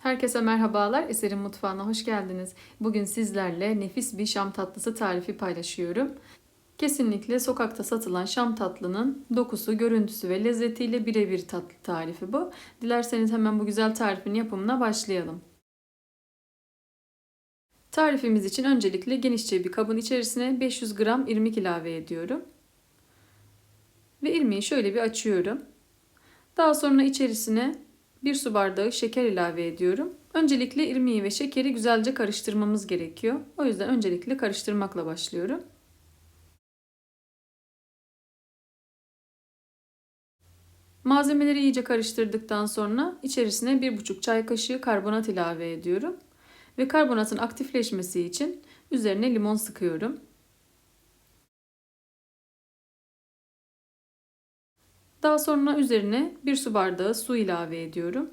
Herkese merhabalar. Eserin Mutfağı'na hoş geldiniz. Bugün sizlerle nefis bir şam tatlısı tarifi paylaşıyorum. Kesinlikle sokakta satılan şam tatlının dokusu, görüntüsü ve lezzetiyle birebir tatlı tarifi bu. Dilerseniz hemen bu güzel tarifin yapımına başlayalım. Tarifimiz için öncelikle genişçe bir kabın içerisine 500 gram irmik ilave ediyorum. Ve irmiği şöyle bir açıyorum. Daha sonra içerisine 1 su bardağı şeker ilave ediyorum. Öncelikle irmiği ve şekeri güzelce karıştırmamız gerekiyor. O yüzden öncelikle karıştırmakla başlıyorum. Malzemeleri iyice karıştırdıktan sonra içerisine 1,5 çay kaşığı karbonat ilave ediyorum. Ve karbonatın aktifleşmesi için üzerine limon sıkıyorum. Daha sonra üzerine 1 su bardağı su ilave ediyorum.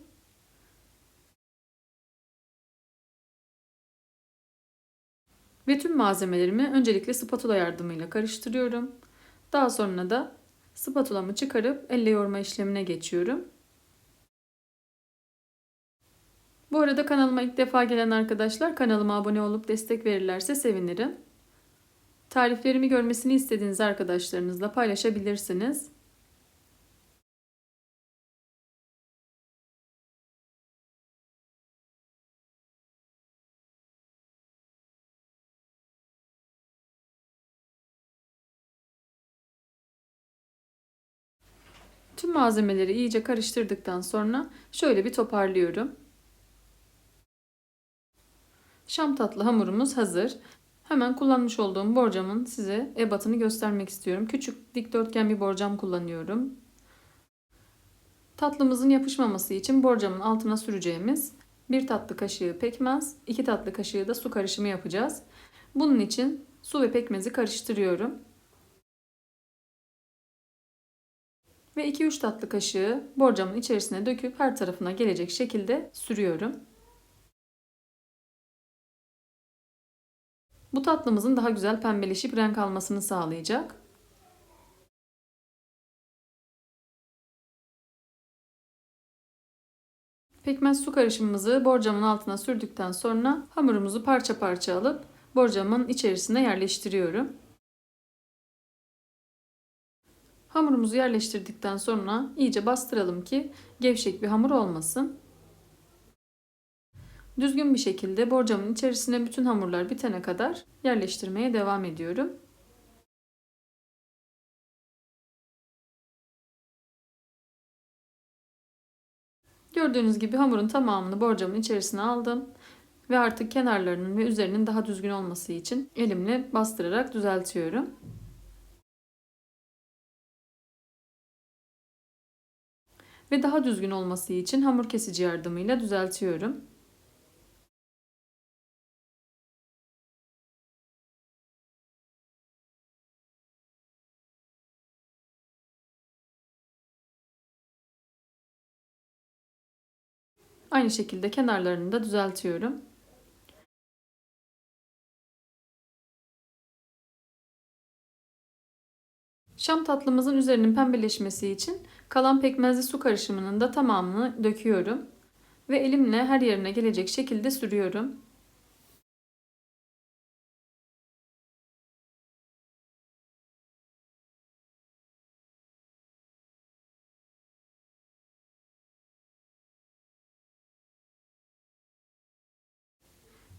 Ve tüm malzemelerimi öncelikle spatula yardımıyla karıştırıyorum. Daha sonra da spatulamı çıkarıp elle yoğurma işlemine geçiyorum. Bu arada kanalıma ilk defa gelen arkadaşlar kanalıma abone olup destek verirlerse sevinirim. Tariflerimi görmesini istediğiniz arkadaşlarınızla paylaşabilirsiniz. Tüm malzemeleri iyice karıştırdıktan sonra şöyle bir toparlıyorum. Şam tatlı hamurumuz hazır. Hemen kullanmış olduğum borcamın size ebatını göstermek istiyorum. Küçük dikdörtgen bir borcam kullanıyorum. Tatlımızın yapışmaması için borcamın altına süreceğimiz bir tatlı kaşığı pekmez, iki tatlı kaşığı da su karışımı yapacağız. Bunun için su ve pekmezi karıştırıyorum. Ve 2-3 tatlı kaşığı borcamın içerisine döküp her tarafına gelecek şekilde sürüyorum. Bu tatlımızın daha güzel pembeleşip renk almasını sağlayacak. Pekmez su karışımımızı borcamın altına sürdükten sonra hamurumuzu parça parça alıp borcamın içerisine yerleştiriyorum. Hamurumuzu yerleştirdikten sonra iyice bastıralım ki gevşek bir hamur olmasın. Düzgün bir şekilde borcamın içerisine bütün hamurlar bitene kadar yerleştirmeye devam ediyorum. Gördüğünüz gibi hamurun tamamını borcamın içerisine aldım ve artık kenarlarının ve üzerinin daha düzgün olması için elimle bastırarak düzeltiyorum. Ve daha düzgün olması için hamur kesici yardımıyla düzeltiyorum. Aynı şekilde kenarlarını da düzeltiyorum. Şam tatlımızın üzerinin pembeleşmesi için kalan pekmezli su karışımının da tamamını döküyorum ve elimle her yerine gelecek şekilde sürüyorum.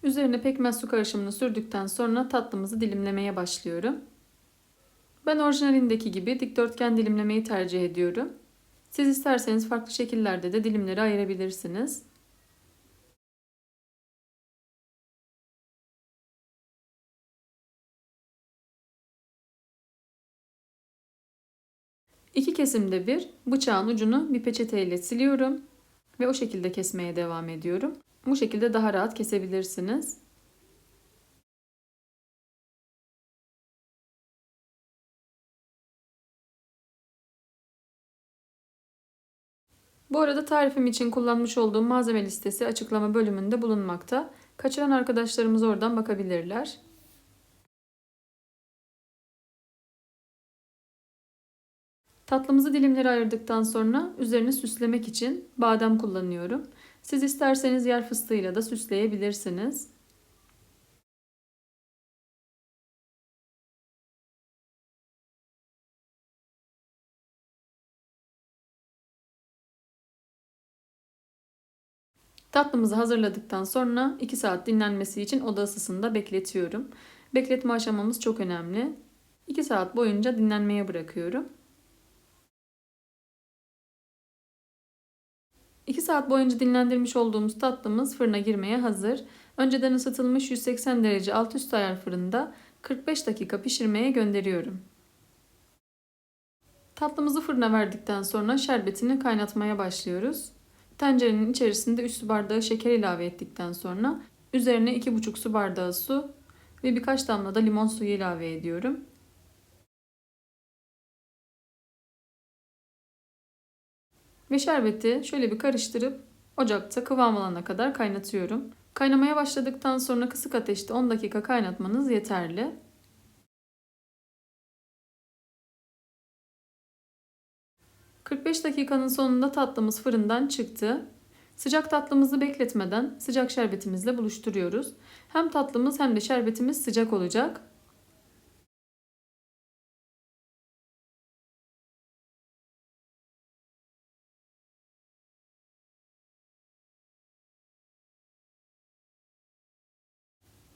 Üzerine pekmez su karışımını sürdükten sonra tatlımızı dilimlemeye başlıyorum. Ben orijinalindeki gibi dikdörtgen dilimlemeyi tercih ediyorum. Siz isterseniz farklı şekillerde de dilimleri ayırabilirsiniz. İki kesimde bir bıçağın ucunu bir peçeteyle siliyorum ve o şekilde kesmeye devam ediyorum. Bu şekilde daha rahat kesebilirsiniz. Bu arada tarifim için kullanmış olduğum malzeme listesi açıklama bölümünde bulunmakta. Kaçıran arkadaşlarımız oradan bakabilirler. Tatlımızı dilimlere ayırdıktan sonra üzerine süslemek için badem kullanıyorum. Siz isterseniz yer fıstığıyla da süsleyebilirsiniz. Tatlımızı hazırladıktan sonra 2 saat dinlenmesi için oda ısısında bekletiyorum. Bekletme aşamamız çok önemli. 2 saat boyunca dinlenmeye bırakıyorum. 2 saat boyunca dinlendirmiş olduğumuz tatlımız fırına girmeye hazır. Önceden ısıtılmış 180 derece alt üst ayar fırında 45 dakika pişirmeye gönderiyorum. Tatlımızı fırına verdikten sonra şerbetini kaynatmaya başlıyoruz. Tencerenin içerisinde 3 su bardağı şeker ilave ettikten sonra üzerine 2,5 su bardağı su ve birkaç damla da limon suyu ilave ediyorum. Ve şerbeti şöyle bir karıştırıp ocakta kıvam alana kadar kaynatıyorum. Kaynamaya başladıktan sonra kısık ateşte 10 dakika kaynatmanız yeterli. ...45 dakikanın sonunda tatlımız fırından çıktı. Sıcak tatlımızı bekletmeden sıcak şerbetimizle buluşturuyoruz. Hem tatlımız hem de şerbetimiz sıcak olacak.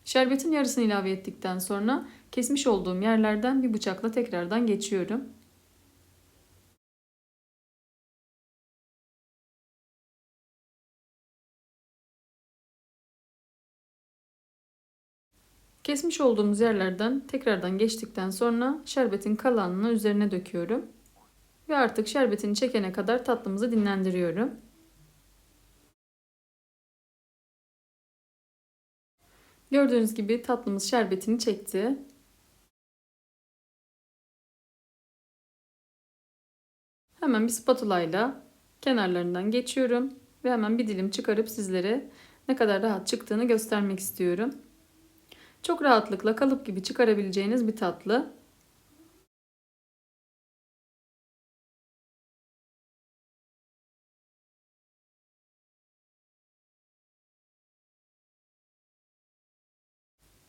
Şerbetin yarısını ilave ettikten sonra kesmiş olduğum yerlerden bir bıçakla tekrardan geçiyorum. Kesmiş olduğumuz yerlerden tekrardan geçtikten sonra şerbetin kalanını üzerine döküyorum. Ve artık şerbetini çekene kadar tatlımızı dinlendiriyorum. Gördüğünüz gibi tatlımız şerbetini çekti. Hemen bir spatula ile kenarlarından geçiyorum ve hemen bir dilim çıkarıp sizlere ne kadar rahat çıktığını göstermek istiyorum. Çok rahatlıkla kalıp gibi çıkarabileceğiniz bir tatlı.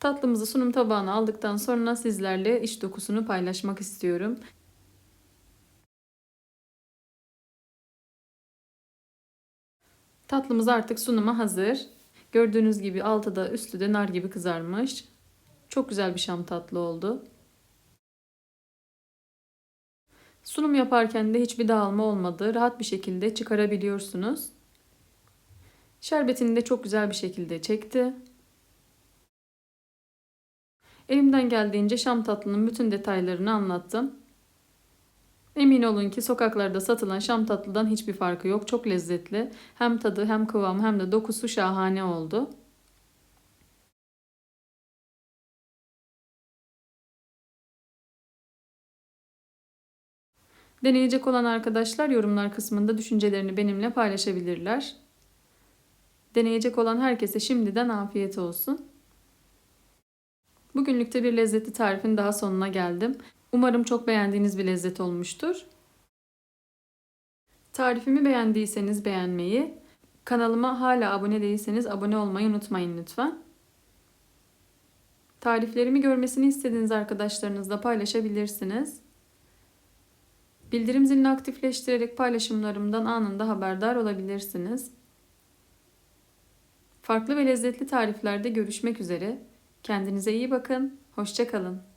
Tatlımızı sunum tabağına aldıktan sonra sizlerle iç dokusunu paylaşmak istiyorum. Tatlımız artık sunuma hazır. Gördüğünüz gibi altı da üstü de nar gibi kızarmış. Çok güzel bir şam tatlı oldu. Sunum yaparken de hiçbir dağılma olmadı. Rahat bir şekilde çıkarabiliyorsunuz. Şerbetini de çok güzel bir şekilde çekti. Elimden geldiğince şam tatlının bütün detaylarını anlattım. Emin olun ki sokaklarda satılan şam tatlıdan hiçbir farkı yok. Çok lezzetli. Hem tadı hem kıvamı hem de dokusu şahane oldu. Deneyecek olan arkadaşlar yorumlar kısmında düşüncelerini benimle paylaşabilirler. Deneyecek olan herkese şimdiden afiyet olsun. Bugünlükte bir lezzetli tarifin daha sonuna geldim. Umarım çok beğendiğiniz bir lezzet olmuştur. Tarifimi beğendiyseniz beğenmeyi, kanalıma hala abone değilseniz abone olmayı unutmayın lütfen. Tariflerimi görmesini istediğiniz arkadaşlarınızla paylaşabilirsiniz. Bildirim zilini aktifleştirerek paylaşımlarımdan anında haberdar olabilirsiniz. Farklı ve lezzetli tariflerde görüşmek üzere. Kendinize iyi bakın. Hoşçakalın.